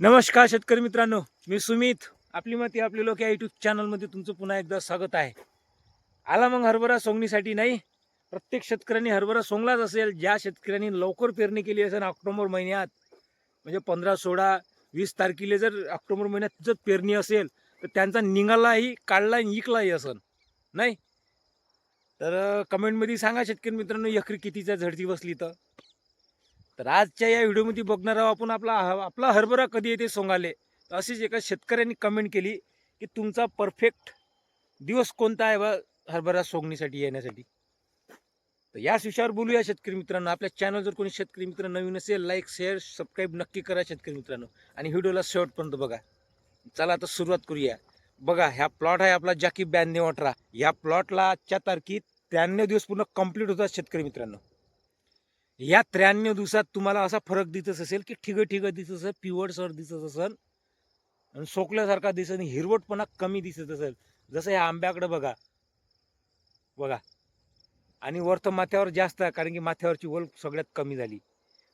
नमस्कार शेतकरी मित्रांनो मी सुमित. आपली माती आपले लोक या युट्यूब चॅनलमध्ये तुमचं पुन्हा एकदा स्वागत आहे. आला मग हरभरा सोंगणीसाठी नाही प्रत्येक शेतकऱ्यांनी हरभरा सोंगलाच असेल ज्या शेतकऱ्यांनी लवकर पेरणी केली असेल ऑक्टोबर महिन्यात म्हणजे पंधरा सोळा वीस तारखेला जर ऑक्टोबर महिन्यात जर पेरणी असेल तर त्यांचा निघालाही काढला इकलाही असेल नाही? तर कमेंटमध्ये सांगा शेतकरी मित्रांनो एकरी कितीच्या झडती बसली तर तर आजच्या या व्हिडिओमध्ये बघणार आहोत आपण आपला आपला हरभरा कधी येते सोंगाले. अशीच एका शेतकऱ्यांनी कमेंट केली की तुमचा परफेक्ट दिवस कोणता आहे बा हरभरा सोंगणीसाठी येण्यासाठी? तर याच विषयावर बोलूया शेतकरी मित्रांनो. आपल्या चॅनल जर कोणी शेतकरी मित्र नवीन असेल लाईक शेअर सबस्क्राईब नक्की करा शेतकरी मित्रांनो. आणि व्हिडिओला शेवटपर्यंत बघा. चला आता सुरुवात करूया. बघा ह्या प्लॉट आहे आपला जाकी ब्याण्णव अठरा. ह्या प्लॉटला आजच्या तारखेत त्र्याण्णव दिवस पूर्ण कंप्लीट होतात शेतकरी मित्रांनो. या त्र्याण्णव दिवसात तुम्हाला असा फरक दिसत असेल की ठिगं ठिगं दिसत असेल पिवळ सर दिसत असेल आणि सोकल्यासारखा दिसत आणि हिरवटपणा कमी दिसत असेल. जसं या आंब्याकडे बघा. बघा. आणि वरत माथ्यावर जास्त आहे कारण की माथ्यावरची वल सगळ्यात कमी झाली.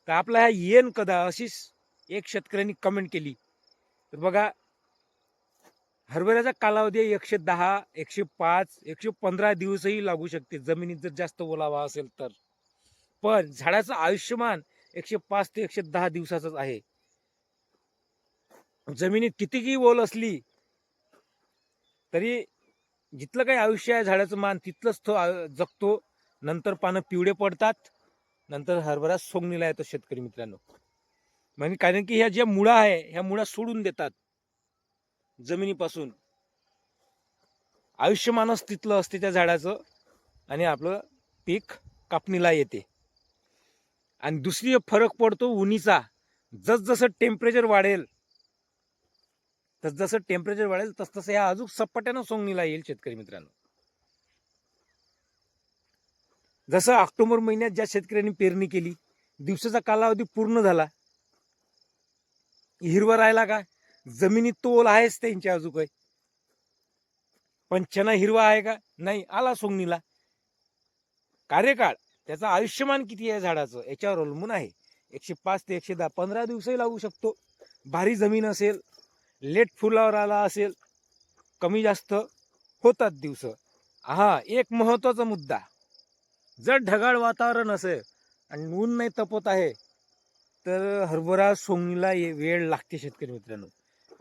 तर आपला ह्या येन कदा अशीच एक शेतकऱ्यांनी कमेंट केली. तर बघा हरभऱ्याचा कालावधी आहे एकशे दहा एकशे पाच एकशे पंधरा दिवसही लागू शकते. जमिनीत जर जास्त ओलावा असेल तर. पण झाडाचं आयुष्यमान एकशे पाच ते एकशे दहा दिवसाचंच आहे. जमिनीत कितीही ओल असली तरी जिथलं काही आयुष्य आहे झाडाचं मान तिथलंच तो जगतो. नंतर पानं पिवळे पडतात नंतर हरभरा सोंगणीला येतो शेतकरी मित्रांनो. म्हणजे कारण की ह्या ज्या मुळा आहे ह्या मुळा सोडून देतात जमिनीपासून. आयुष्यमानच तिथलं असते त्या झाडाचं आणि आपलं पीक कापणीला येते. आणि दुसरी फरक पडतो उन्हीचा. जसजसं टेम्परेचर वाढेल तस जसं टेम्परेचर वाढेल तस ह्या या अजून सपाट्यानं सोंगणीला येईल शेतकरी मित्रांनो. जसं ऑक्टोबर महिन्यात ज्या शेतकऱ्यांनी पेरणी केली दिवसाचा कालावधी पूर्ण झाला. हिरवा राहिला का? जमिनीत तो ओल आहेच त्यांच्या अजून काही पण चना हिरवा आहे का? नाही आला सोंगणीला कार्यकाळ त्याचं आयुष्यमान किती आहे झाडाचं? याच्यावर अवलंबून आहे. एकशे पाच ते एकशे दहा पंधरा दिवसही लागू शकतो. भारी जमीन असेल लेट फुलावर आला असेल कमी जास्त होतात दिवस. हा एक महत्त्वाचा मुद्दा. जर ढगाळ वातावरण असेल आणि ऊन नाही तपत आहे तर हरभरा सोंगणीला ये- वेळ लागते शेतकरी मित्रांनो.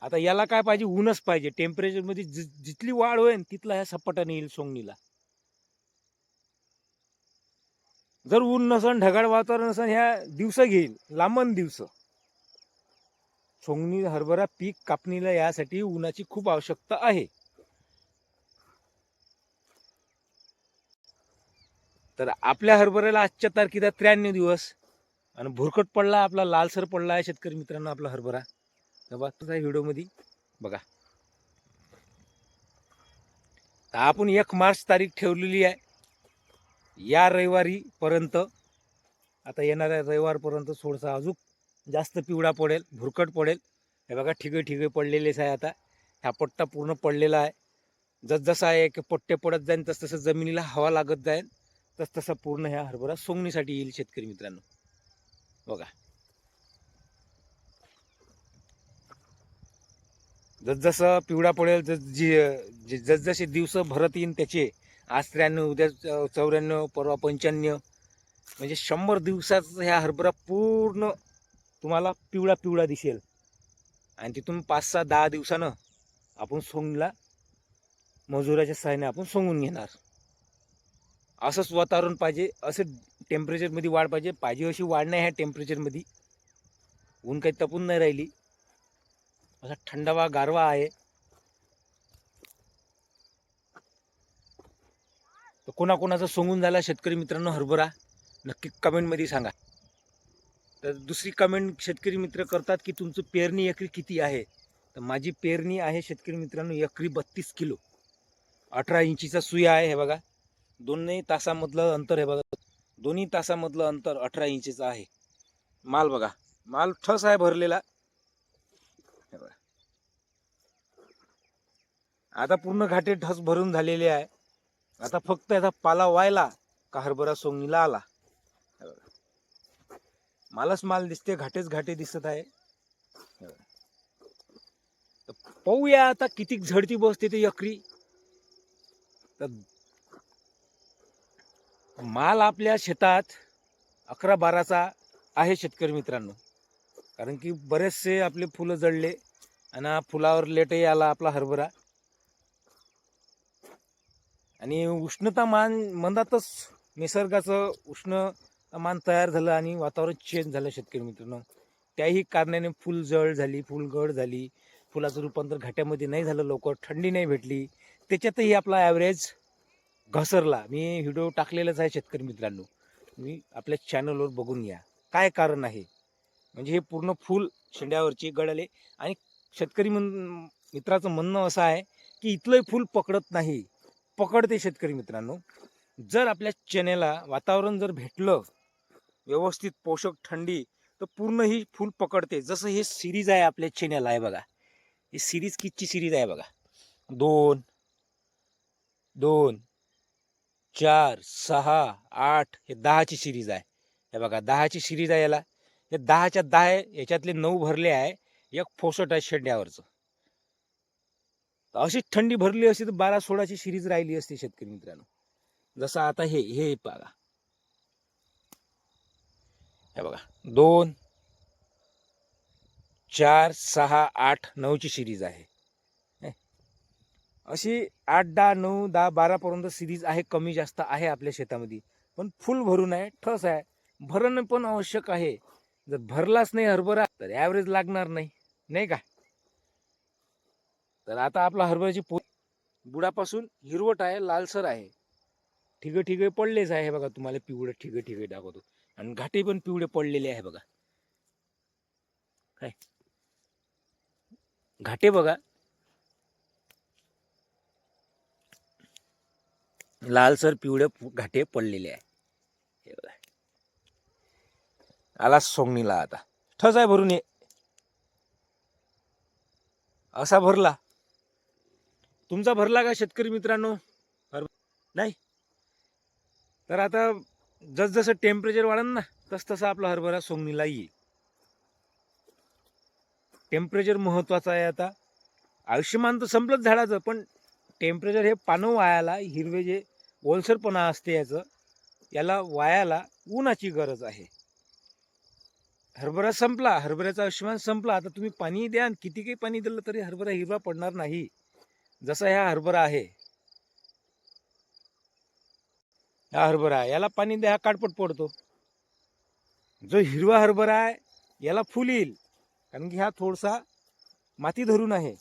आता याला काय पाहिजे? ऊनच पाहिजे. टेम्परेचरमध्ये जि जिथली वाढ होईल तिथला ह्या सपाटाने येईल सोंगणीला. जर ऊन नसन ढगाळ वातावरण नसन ह्या दिवस घेईल. लांबन दिवस. छोंगणी हरभरा पीक कापणीला यासाठी उन्हाची खूप आवश्यकता आहे. तर आपल्या हरभऱ्याला आजच्या तारखेला त्र्याण्णव दिवस. आणि भुरकट पडला आपला लालसर पडला आहे शेतकरी मित्रांनो आपला हरभरा. तर तुझा व्हिडिओमध्ये बघा. तर आपण एक मार्च तारीख ठेवलेली आहे. या रविवारीपर्यंत आता येणाऱ्या रविवारपर्यंत थोडंसं अजून जास्त पिवळा पडेल भुरकट पडेल. हे बघा ठिगे ठिगे पडलेलेच आहे आता. ह्या पट्टा पूर्ण पडलेला आहे. जसजसा आहे की पट्टे पडत जाईल तस तसं जमिनीला हवा लागत जाईल तस तसा पूर्ण ह्या हरभरा सोंगणीसाठी येईल शेतकरी मित्रांनो. बघा. जसजसं पिवळा पडेल जस जी जसजसे दिवस भरत येईन त्याचे आज त्र्याण्णव उद्या चौऱ्याण्णव परवा पंच्याण्णव. म्हणजे शंभर दिवसाचा ह्या हरभरा पूर्ण तुम्हाला पिवळा पिवळा दिसेल. आणि तिथून पाच सहा दहा दिवसानं आपण सोंगला मजुराच्या सहाय्याने आपण सोंगून घेणार. असंच वातावरण पाहिजे असं टेम्परेचरमध्ये वाढ पाहिजे. पाहिजे अशी वाढ नाही ह्या टेम्परेचरमध्ये ऊन काही तपून नाही राहिली. असा थंडावा गारवा आहे. तर कोणाकोणाचा सोंगून झाला शेतकरी मित्रांनो हरभरा नक्की कमेंटमध्ये सांगा. तर दुसरी कमेंट शेतकरी मित्र करतात की तुमचं पेरणी एकरी किती आहे? तर माझी पेरणी आहे शेतकरी मित्रांनो एकरी बत्तीस किलो. अठरा इंचीचा सुया आहे हे बघा. दोन्ही तासामधलं अंतर हे बघा. दोन्ही तासामधलं अंतर अठरा इंचीचं आहे. माल बघा. माल ठस आहे भरलेला. हे बघा. आता पूर्ण घाटे ठस भरून झालेले आहे. आता फक्त याचा पाला व्हायला का हरभरा सोंगणीला आला? मालच माल दिसते घाटेच घाटे दिसत आहे. पाहूया आता किती झडती बसते ते एकरी. तर माल आपल्या शेतात अकरा बाराचा आहे शेतकरी मित्रांनो. कारण की बरेचसे आपले फुलं जळले आणि फुलावर लेटही आला आपला हरभरा. आणि उष्णतामान मंदातच निसर्गाचं उष्णतामान तयार झालं आणि वातावरण चेंज झालं शेतकरी मित्रांनो. त्याही कारणाने फुल जळ झाली फुलगड झाली. फुलाचं रूपांतर घाट्यामध्ये नाही झालं लवकर थंडी नाही भेटली. त्याच्यातही आपला ॲव्हरेज घसरला. मी व्हिडिओ टाकलेलाच आहे शेतकरी मित्रांनो. मी आपल्या चॅनलवर बघून घ्या. काय कारण आहे? म्हणजे हे पूर्ण फुल शेंड्यावरचे गळाले आणि शेतकरी मन मित्राचं म्हणणं असं आहे की इथलंही फूल पकडत नाही. पकडते शेतकरी मित्रांनो. जर आपल्या चण्याला वातावरण जर भेटलं व्यवस्थित पोषक थंडी तर पूर्ण ही फुल पकडते. जसं हे सिरीज आहे आपल्या चण्याला आहे बघा. ही सिरीज कितची सिरीज आहे बघा. दोन दोन चार सहा आठ हे दहाची सिरीज आहे. हे बघा दहाची सिरीज आहे याला. हे दहाच्या दहा याच्यातले नऊ भरले आहे. एक फोसट आहे शेंड्यावरचं. अशी थंडी भरली असती तर बारा सोळाची सिरीज राहिली असती शेतकरी मित्रांनो. जसं आता हे हे बघा. हे बघा. दोन चार सहा आठ नऊची सिरीज आहे. अशी आठ दहा नऊ दहा बारापर्यंत सिरीज आहे कमी जास्त आहे आपल्या शेतामध्ये. पण फुल भरून आहे ठस आहे. भरणं पण आवश्यक आहे. जर भरलाच नाही हरभरा तर ॲव्हरेज लागणार नाही. नाही का? तर आता आपला हरभऱ्याची पो बुडापासून हिरवट आहे लालसर आहे. ठिगे ठिगे पडलेच आहे बघा तुम्हाला पिवळे ठिगे ठिगे दाखवतो. आणि घाटे पण पिवळे पडलेले आहे बघा. काय? घाटे बघा. लालसर पिवळे घाटे पडलेले आहे. हे बघा. आला सोंगणीला आता. ठस आहे भरून ये. असा भरला. तुमचा भरला का शेतकरी मित्रांनो. हर नाही. तर आता जसजसं टेम्परेचर वाढन ना तस तसा आपला हरभरा सोंगणीला येईल. टेम्परेचर महत्वाचं आहे आता. आयुष्यमान तर संपलंच झाडाचं पण टेम्परेचर हे पानं वायाला हिरवे जे ओलसरपणा असते याचं याला वायाला उन्हाची गरज आहे. हरभरा संपला हरभऱ्याचा आयुष्यमान संपला आता तुम्ही पाणी द्या आणि किती काही पाणी दिलं तरी हरभरा हिरवा पडणार नाही. जसा ह्या हरभरा आहे. हा हरभरा आहे. याला पाणी द्या हा काटपट पडतो जो हिरवा हरभरा आहे याला फुल येईल. कारण की हा थोडसा माती धरून आहे.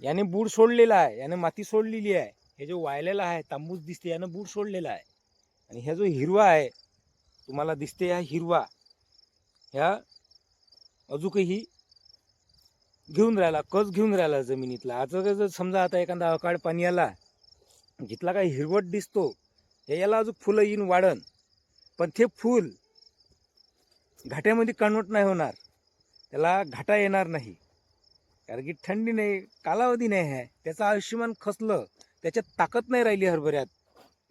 याने बूड सोडलेला आहे. याने माती सोडलेली आहे. हे जो वायलेला आहे तांबूस दिसते यानं बूड सोडलेला आहे. आणि ह्या जो हिरवा आहे तुम्हाला दिसते हा हिरवा. ह्या अजूकही घेऊन राहिला कस घेऊन राहिला जमिनीतला? आता जर समजा आता एखादा अकाळ पाणी आला जिथला काही हिरवट दिसतो हे याला अजून फुलं येईन वाढन. पण ते फूल घाट्यामध्ये कन्वर्ट नाही होणार. त्याला घाटा येणार नाही. कारण की थंडी नाही कालावधी नाही आहे. त्याचं आयुष्यमान खचलं त्याच्यात ताकद नाही राहिली हरभऱ्यात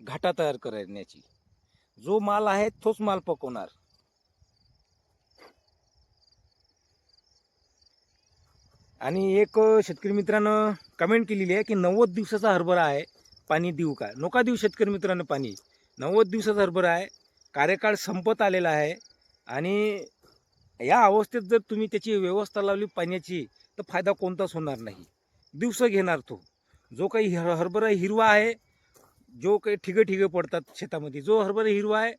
घाटा तयार करण्याची. जो माल आहे तोच माल पकवणार. आणि एक शेतकरी मित्रानं कमेंट केलेली आहे की नव्वद दिवसाचा हरभरा आहे पाणी देऊ का? नका देऊ शेतकरी मित्रांनो पाणी. नव्वद दिवसाचा हरभरा आहे कार्यकाळ संपत आलेला आहे आणि या अवस्थेत जर तुम्ही त्याची व्यवस्था लावली पाण्याची तर फायदा कोणताच होणार नाही. दिवस घेणार तो. जो काही हर हरभरा हिरवा आहे जो काही ठिगं ठिगं पडतात शेतामध्ये जो हरभरा हिरवा आहे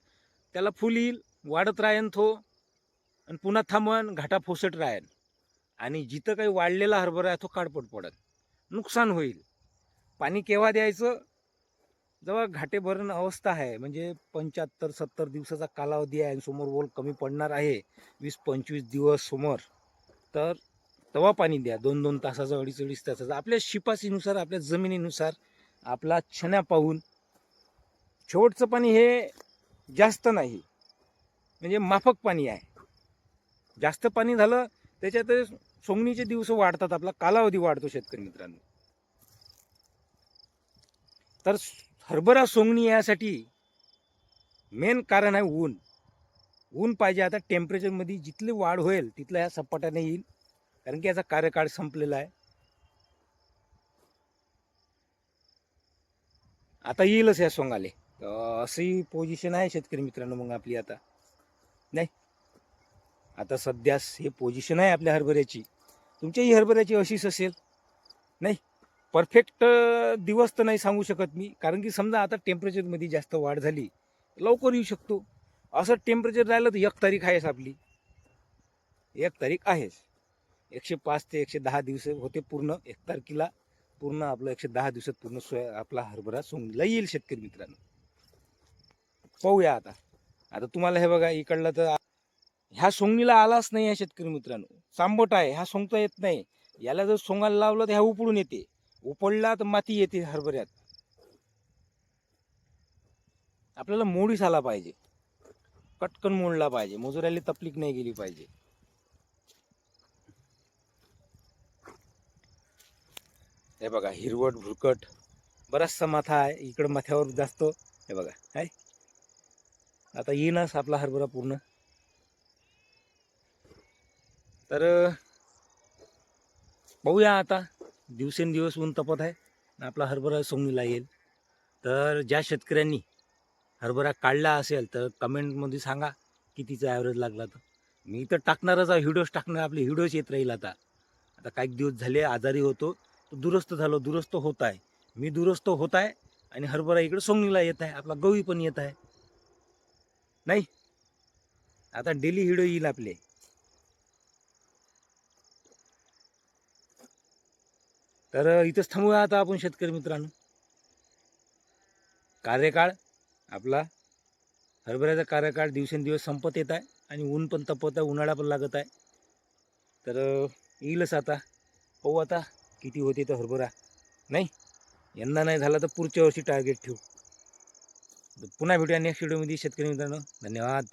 त्याला फुल येईल वाढत राहीन तो आणि पुन्हा थांबन घाटा फोसट राहीन. आणि जिथं काही वाढलेला हरभरा आहे तो काडपट पडत. नुकसान होईल. पाणी केव्हा द्यायचं? जेव्हा घाटेभरण अवस्था आहे म्हणजे पंच्याहत्तर सत्तर दिवसाचा कालावधी आहे आणि समोर ओल कमी पडणार आहे वीस पंचवीस दिवस समोर तर तेव्हा पाणी द्या. दोन दोन तासाचा अडीच अडीच तासाचा. आपल्या शिपासीनुसार आपल्या जमिनीनुसार आपला छण्या पाहून शेवटचं पाणी हे जास्त नाही. म्हणजे माफक पाणी आहे. जास्त पाणी झालं त्याच्यात सोंगणीचे दिवस वाढतात आपला कालावधी वाढतो शेतकरी मित्रांनो. तर हरभरा सोंगणी यासाठी मेन कारण आहे ऊन. ऊन पाहिजे आता टेम्परेचरमध्ये जिथली वाढ होईल तिथला ह्या सपाट्याने येईल. कारण की याचा कार्यकाळ संपलेला आहे. आता येईलच या सोंगाले. असंही पोझिशन आहे शेतकरी मित्रांनो मग आपली आता. नाही आता सध्या हे पोझिशन आहे आपल्या हरभऱ्याची. तुमच्याही हरभऱ्याची अशीच असेल. नाही परफेक्ट दिवस तर नाही सांगू शकत मी. कारण की समजा आता टेम्परेचरमध्ये जास्त वाढ झाली लवकर येऊ शकतो. असं टेम्परेचर राहिलं तर एक तारीख आहेच आपली. एक तारीख आहेच. एकशे पाच ते एकशे दहा दिवस होते पूर्ण. एक तारखेला पूर्ण आपलं एकशे दहा दिवसात पूर्ण सोया आपला हरभरा सोंगला येईल शेतकरी मित्रांनो. पाहूया आता. आता तुम्हाला हे बघा इकडलं तर ह्या सोंगणीला आलाच नाही या शेतकरी मित्रांनो. चांबट आहे ह्या सोंगता येत नाही. याला जर सोंगायला लावलं तर ह्या उपडून येते. उपडला तर माती येते हरभऱ्यात. आपल्याला मोडीस आला पाहिजे. कटकन मोडला पाहिजे. मजुराला तकलीफ नाही गेली पाहिजे. हे बघा हिरवट भुरकट बराचसा माथा आहे. इकडं माथ्यावर जास्त. हे बघा आहे आता येईनच आपला हरभरा पूर्ण. तर पाहूया आता. दिवसेंदिवस ऊन तपत आहे आपला हरभरा सोंगणीला येईल. तर ज्या शेतकऱ्यांनी हरभरा काढला असेल तर कमेंटमध्ये सांगा कितीचा ॲव्हरेज लागला तर. मी तर टाकणारच आहे हिडोस टाकणार आपले हिडोस येत राहील आता. आता काही दिवस झाले आजारी होतो तर दुरुस्त झालो दुरुस्त होत आहे. मी दुरुस्त होत आहे आणि हरभरा इकडे सोंगणीला येत आहे आपला गवी पण येत आहे. नाही? आता डेली हिडो येईल आपले. तर इथंच थांबूया आता आपण शेतकरी मित्रांनो. कार्यकाळ आपला हरभऱ्याचा कार्यकाळ दिवसेंदिवस संपत येत आहे आणि ऊन पण तपत आहे उन्हाळा पण लागत आहे. तर येईलच आता. पाहू आता किती होते तर हरभरा. नाही यंदा नाही झाला तर पुढच्या वर्षी टार्गेट ठेवू. पुन्हा भेटूया नेक्स्ट व्हिडिओमध्ये शेतकरी मित्रांनो धन्यवाद.